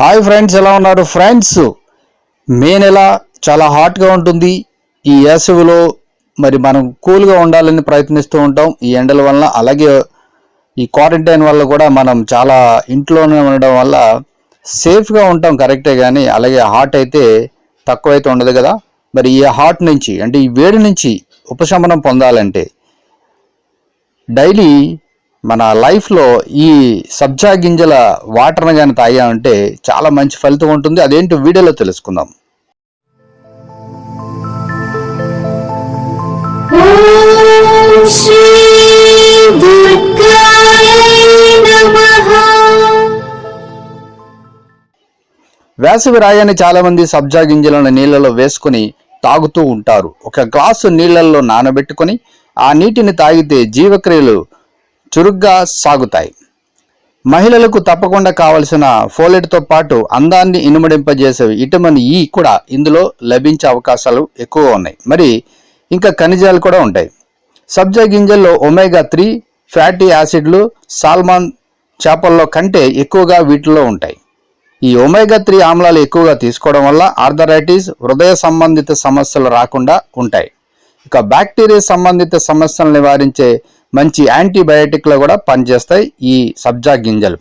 Hi friends ఎలా ఉన్నారు? Friends మే నెల చాలా హాట్గా ఉంటుంది. ఈ వేసవిలో మరి మనం కూల్గా ఉండాలని ప్రయత్నిస్తూ ఉంటాం. ఈ ఎండల వలన అలాగే ఈ క్వారంటైన్ వల్ల కూడా మనం చాలా ఇంట్లోనే ఉండడం వల్ల సేఫ్గా ఉంటాం కరెక్టే కానీ అలాగే హాట్ అయితే తక్కువైతే ఉండదు కదా. మరి ఈ హాట్ నుంచి అంటే ఈ వేడి నుంచి ఉపశమనం పొందాలంటే డైలీ మన లైఫ్లో ఈ సబ్జా గింజల వాటర్ని కానీ తాగామంటే చాలా మంచి ఫలితం ఉంటుంది. అదేంటో వీడియోలో తెలుసుకుందాం. వేసవి రాయని చాలామంది సబ్జా గింజలను నీళ్ళలో వేసుకుని తాగుతూ ఉంటారు. ఒక గ్లాసు నీళ్ళల్లో నానబెట్టుకొని ఆ నీటిని తాగితే జీవక్రియలు చురుగ్గా సాగుతాయి. మహిళలకు తప్పకుండా కావలసిన ఫోలెట్తో పాటు అందాన్ని ఇనుమడింపజేసే విటమిన్ ఈ కూడా ఇందులో లభించే అవకాశాలు ఎక్కువగా ఉన్నాయి. మరి ఇంకా ఖనిజాలు కూడా ఉంటాయి. సబ్జా గింజల్లో ఒమేగా త్రీ ఫ్యాటీ యాసిడ్లు సాల్మాన్ చేపల్లో కంటే ఎక్కువగా వీటిలో ఉంటాయి. ఈ ఒమేగా త్రీ ఆమ్లాలు ఎక్కువగా తీసుకోవడం వల్ల ఆర్థరైటిస్ హృదయ సంబంధిత సమస్యలు రాకుండా ఉంటాయి. ఇక బ్యాక్టీరియా సంబంధిత సమస్యలను నివారించే మంచి యాంటీబయాటిక్లో కూడా పనిచేస్తాయి ఈ సబ్జా గింజలు.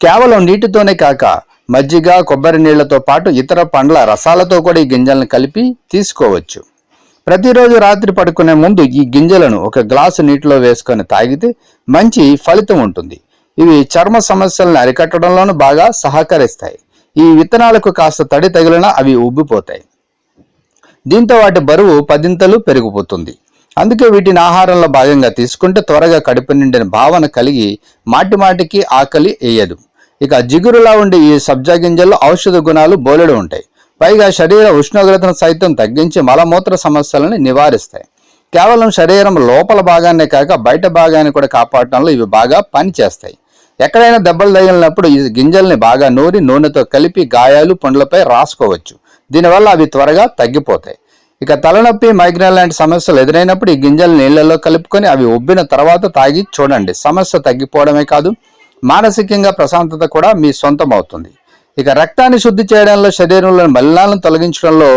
కేవలం నీటితోనే కాక మజ్జిగ కొబ్బరి నీళ్ళతో పాటు ఇతర పండ్ల రసాలతో కూడా ఈ గింజలను కలిపి తీసుకోవచ్చు. ప్రతిరోజు రాత్రి పడుకునే ముందు ఈ గింజలను ఒక గ్లాసు నీటిలో వేసుకొని తాగితే మంచి ఫలితం ఉంటుంది. ఇవి చర్మ సమస్యలను అరికట్టడంలోనూ బాగా సహకరిస్తాయి. ఈ విత్తనాలకు కాస్త తడి తగిలినా అవి ఉబ్బిపోతాయి. దీంతో వాటి బరువు పదింతలు పెరిగిపోతుంది. అందుకే వీటిని ఆహారంలో భాగంగా తీసుకుంటే త్వరగా కడుపు నిండిన భావన కలిగి మాటి మాటికి ఆకలి వేయదు. ఇక జిగురులా ఉండే ఈ సబ్జా గింజల్లో ఔషధ గుణాలు బోలెడు ఉంటాయి. పైగా శరీర ఉష్ణోగ్రతను సైతం తగ్గించి మలమూత్ర సమస్యలను నివారిస్తాయి. కేవలం శరీరం లోపల భాగాన్నే కాక బయట భాగాన్ని కూడా కాపాడటంలో ఇవి బాగా పనిచేస్తాయి. ఎక్కడైనా దెబ్బలు తగిలినప్పుడు ఈ గింజల్ని బాగా నూరి నూనెతో కలిపి గాయాలు పండ్లపై రాసుకోవచ్చు. దీనివల్ల అవి త్వరగా తగ్గిపోతాయి. ఇక తలనొప్పి మైగ్రేన్ లాంటి సమస్యలు ఎదురైనప్పుడు ఈ గింజలు నీళ్ళలో కలుపుకొని అవి ఉబ్బిన తర్వాత తాగి చూడండి. సమస్య తగ్గిపోవడమే కాదు మానసికంగా ప్రశాంతత కూడా మీ సొంతం అవుతుంది ఇక రక్తాన్ని శుద్ధి చేయడంలో శరీరంలోని మలినాలను తొలగించడంలో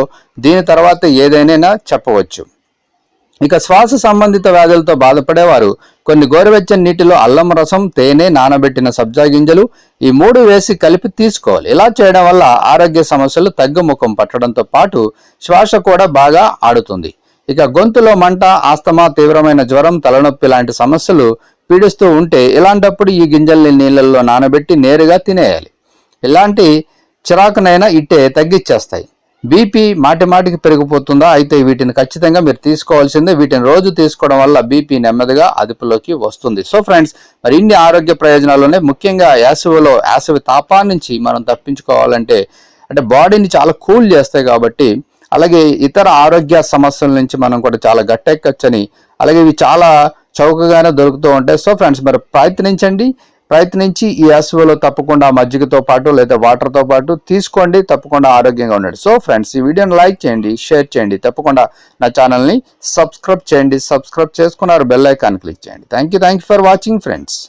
దీని తర్వాత ఏదైనా చెప్పవచ్చు. ఇక శ్వాస సంబంధిత వ్యాధులతో బాధపడేవారు కొన్ని గోరువెచ్చని నీటిలో అల్లం రసం తేనె నానబెట్టిన సబ్జా గింజలు ఈ మూడు వేసి కలిపి తీసుకోవాలి. ఇలా చేయడం వల్ల ఆరోగ్య సమస్యలు తగ్గుముఖం పట్టడంతో పాటు శ్వాస కూడా బాగా ఆడుతుంది. ఇక గొంతులో మంట ఆస్తమా తీవ్రమైన జ్వరం తలనొప్పి లాంటి సమస్యలు పీడిస్తూ ఉంటే ఇలాంటప్పుడు ఈ గింజల్ని నీళ్ళల్లో నానబెట్టి నేరుగా తినేయాలి. ఇలాంటి చిరాకునైనా ఇట్టే తగ్గిచ్చేస్తాయి. బీపీ మాటి మాటికి పెరిగిపోతుందా అయితే వీటిని ఖచ్చితంగా మీరు తీసుకోవాల్సిందే. వీటిని రోజు తీసుకోవడం వల్ల బీపీ నెమ్మదిగా అదుపులోకి వస్తుంది. సో ఫ్రెండ్స్ మరి ఇన్ని ఆరోగ్య ప్రయోజనాలునే ముఖ్యంగా యాసవిలో యాసవి తాపాన్ని నుంచి మనం తప్పించుకోవాలంటే అంటే బాడీని చాలా కూల్ చేస్తాయి కాబట్టి అలాగే ఇతర ఆరోగ్య సమస్యల నుంచి మనం కూడా చాలా గట్టెక్కచ్చని అలాగే ఇవి చాలా చౌకగానే దొరుకుతూ ఉంటాయి. సో ఫ్రెండ్స్ మరి ప్రయత్నించండి. ప్రయత్నించి ఈ యాసవిలో తప్పకుండా మజ్జిగతో పాటు లేదా వాటర్తో పాటు తీసుకోండి తప్పకుండా ఆరోగ్యంగా ఉండండి. సో ఫ్రెండ్స్ ఈ వీడియోని లైక్ చేయండి షేర్ చేయండి తప్పకుండా నా ఛానల్ని సబ్స్క్రైబ్ చేయండి. సబ్స్క్రైబ్ చేసుకున్నారు బెల్ ఐకాన్ క్లిక్ చేయండి. Thank you thank you for watching friends